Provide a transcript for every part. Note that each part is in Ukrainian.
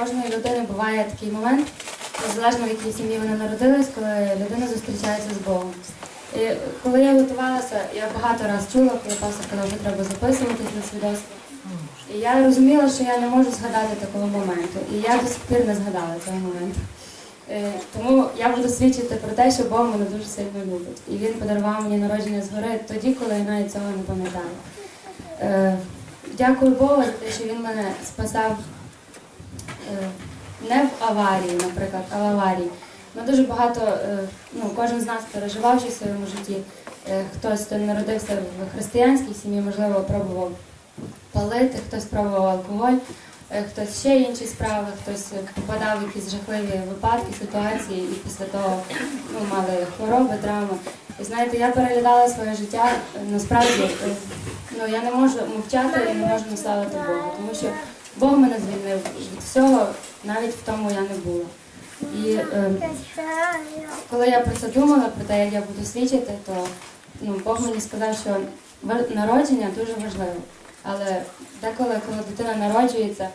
кожної людини буває такий момент, незалежно в якій сім'ї вона народилась, коли людина зустрічається з Богом. І коли я готувалася, я багато разів чула, коли пастор казав, що треба записуватись на свідоцтво. І я розуміла, що я не можу згадати такого моменту. І я до сих пір не згадала цього моменту. Е, Тому я буду свідчити про те, що Бог мене дуже сильно любить. І він подарував мені народження згори тоді, коли я навіть цього не пам'ятаю. Е, Дякую Богу за те, що він мене спасав не в аварії, наприклад, а в аварії. Ну, дуже багато, е, ну, кожен з нас переживав в своєму житті. Е, Хтось, хто народився в християнській сім'ї, можливо, пробував палити, хтось пробував алкоголь, е, хтось ще інші справи, хтось е, попадав в якісь жахливі випадки, ситуації, і після того ну, мали хвороби, травми. І знаєте, я переглядала своє життя. е, Насправді, е, ну я не можу мовчати і не можу не славити Богу, тому що Бог мене звільнив від всього, навіть в тому я не була. І е, коли я про це думала, про те, як я буду свідчити, то ну, Бог мені сказав, що народження дуже важливо. Але деколи, коли дитина народжується,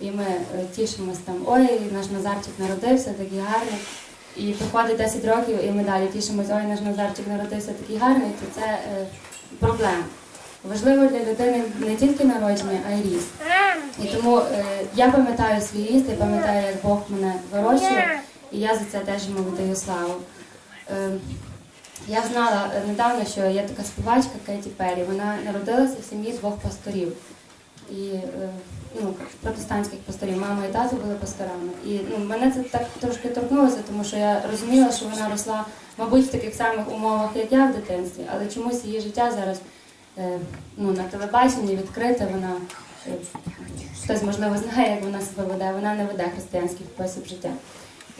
і ми е, тішимось там, ой, наш Назарчик народився, такий гарний. І проходить 10 років, і ми далі тішимось, ой, наш Назарчик народився такий гарний, то це е, проблема. Важливо для людини не тільки народження, а й ріст. І тому е, я пам'ятаю свій ріст, я пам'ятаю, як Бог мене вирощує, і я за це теж йому віддаю славу. Е, я знала недавно, що є така співачка Кеті Перрі. Вона народилася в сім'ї двох пасторів. І е, ну, протестантських пасторів, мама і тато були пасторами. І ну, мене це так трошки торкнулося, тому що я розуміла, що вона росла, мабуть, в таких самих умовах, як я в дитинстві, але чомусь її життя зараз ну, на телебаченні відкрите, вона е, хтось, можливо, знає, як вона себе веде, вона не веде християнський спосіб життя.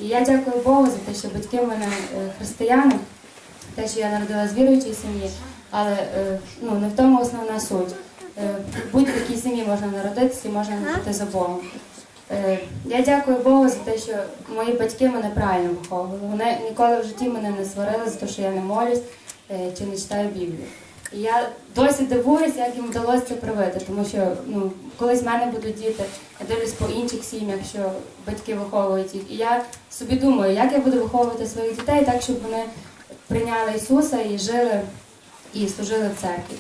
І я дякую Богу за те, що батьки в мене е, християни, те, що я народилася в віруючій сім'ї, але е, ну, не в тому основна суть. Е, В будь-якій сім'ї можна народитися і можна жити за Богом. Е, Я дякую Богу за те, що мої батьки мене правильно виховували. Вони ніколи в житті мене не сварили за те, що я не молюсь е, чи не читаю Біблію. Я досі дивуюся, як їм вдалося це привити, тому що ну, колись в мене будуть діти, я дивлюсь по інших сім'ях, що батьки виховують їх. І я собі думаю, як я буду виховувати своїх дітей так, щоб вони прийняли Ісуса і жили і служили в церкві.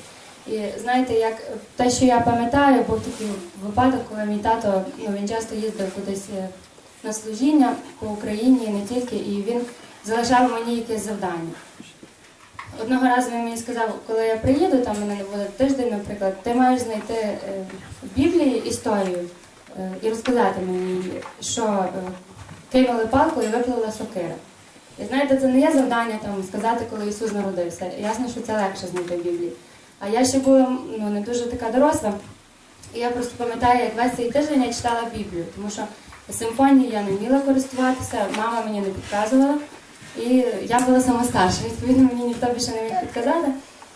І знаєте, як те, що я пам'ятаю, був такий випадок, коли мій тато ну, він часто їздив кудись е, на служіння по Україні, не тільки, і він залишав мені якесь завдання. Одного разу він мені сказав, коли я приїду, там мене не буде тиждень, наприклад, ти маєш знайти е, в Біблії історію е, і розказати мені, що е, кинули палку і випливла сокира. І знаєте, це не є завдання там сказати, коли Ісус народився. Ясно, що це легше знайти в Біблії. А я ще була ну, не дуже така доросла, і я просто пам'ятаю, як весь цей тиждень я читала Біблію, тому що симфонії я не вміла користуватися, мама мені не підказувала. І я була сама старша, відповідно, мені ніхто більше не міг підказати.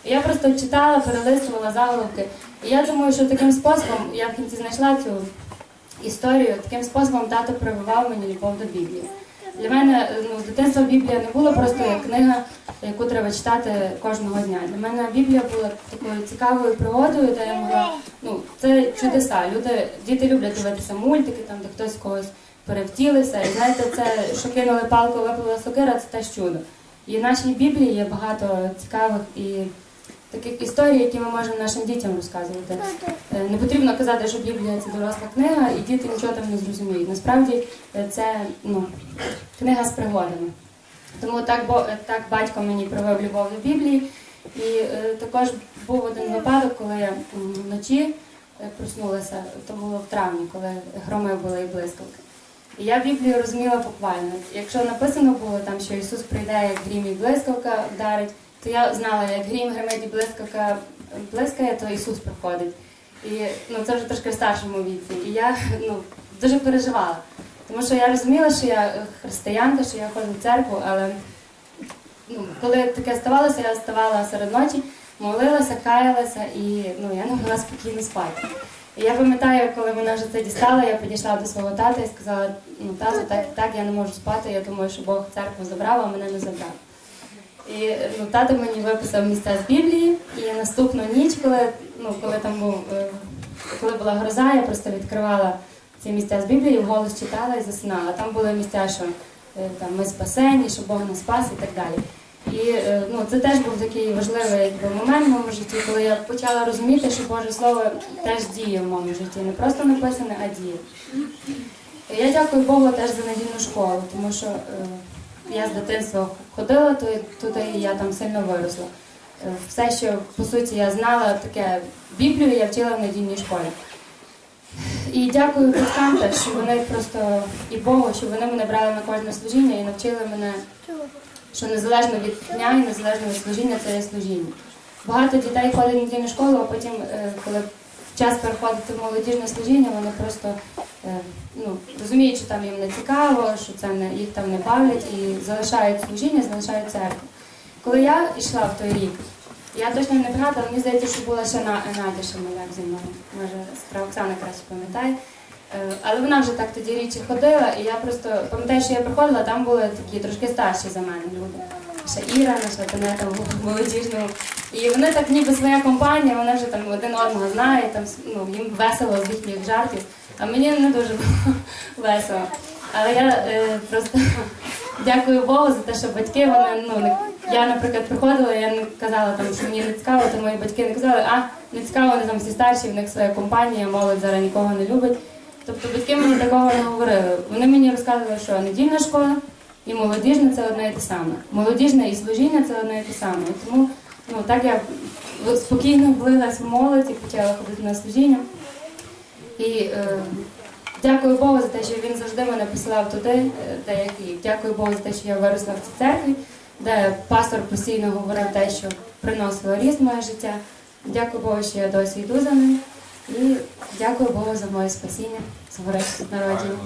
І я просто читала, перелистувала заголовки. І я думаю, що таким способом я в кінці знайшла цю історію, таким способом тато прививав мені любов до Біблії. Для мене ну, з дитинства Біблія не була просто книга, яку треба читати кожного дня. Для мене Біблія була такою цікавою пригодою, де я могла. Ну, це чудеса. Люди, діти люблять дивитися мультики, там де хтось когось перевтілився. І знаєте, це, що кинули палку, випала сокира, це теж чудо. І в нашій Біблії є багато цікавих і таких історій, які ми можемо нашим дітям розказувати. Е, Не потрібно казати, що Біблія це доросла книга, і діти нічого там не зрозуміють. Насправді е, це ну, книга з пригодами. Тому так, бо, е, так батько мені привив любов до Біблії. І е, також був один випадок, коли я вночі проснулася, то було в травні, коли громи були і блискавки. І я Біблію розуміла буквально. Якщо написано було там, що Ісус прийде, як грім і блискавка вдарить, то я знала, як грім гримить і блискавка блискає, то Ісус приходить. І ну, це вже трошки в старшому віці. І я ну, дуже переживала. Тому що я розуміла, що я християнка, що я ходжу в церкву, але ну, коли таке ставалося, я вставала серед ночі, молилася, каялася і ну, я не могла спокійно спати. Я пам'ятаю, коли вона вже це дістала, я підійшла до свого тата і сказала, ну тато, так, так я не можу спати, я думаю, що Бог церкву забрав, а мене не забрав. І ну, тато мені виписав місця з Біблії, і наступну ніч, коли, ну, коли там був, е, коли була гроза, я просто відкривала ці місця з Біблії, вголос читала і засинала. Там були місця, що е, там ми спасені, що Бог нас спас і так далі. І е, ну, це теж був такий важливий якби, момент в моєму житті, коли я почала розуміти, що Боже Слово теж діє в моєму житті, не просто написане, а діє. Я дякую Богу теж за надійну школу, тому що е, я з дитинства ходила туди, туди і я там сильно виросла. Е, Все, що по суті я знала, таке Біблію я вчила в надійній школі. І дякую батькам що вони просто і Богу, що вони мене брали на кожне служіння і навчили мене, що незалежно від дня і незалежно від служіння це є служіння. Багато дітей ходять в недільну школу, а потім, е, коли час переходити в молодіжне служіння, вони просто е, ну, розуміють, що там їм не цікаво, що це не, їх там не бавлять і залишають служіння, залишають церкву. Коли я йшла в той рік, я точно не пригадала, мені здається, що була ще на Надя Шемеляк зі мною. Може, сестра Оксана краще пам'ятає. Е, Але вона вже так тоді річі ходила, і я просто пам'ятаю, що я приходила, там були такі трошки старші за мене люди. Ще Іра, наша тенета в молодіжному. І вони так ніби своя компанія, вони вже там один одного знають, там ну, їм весело з їхніх жартів. А мені не дуже було весело. Але я е, просто дякую Богу за те, що батьки вони ну не я, наприклад, приходила, я не казала там, що мені не цікаво, то мої батьки не казали, а не цікаво, вони там всі старші, в них своя компанія, молодь зараз нікого не любить. Тобто батьки мені такого не говорили. Вони мені розказували, що недільна школа і молодіжна це одне і те саме. Молодіжне і служіння це одне і те саме. Тому ну, так я спокійно влилась в молодь і почала ходити на служіння. І е, дякую Богу за те, що він завжди мене посилав туди, е, де я хліб. Дякую Богу за те, що я виросла в цій церкві, де пастор постійно говорив те, що приносило в моє життя. Дякую Богу, що я досі йду за ним. І дякую Богу за моє спасіння, за горечку народження.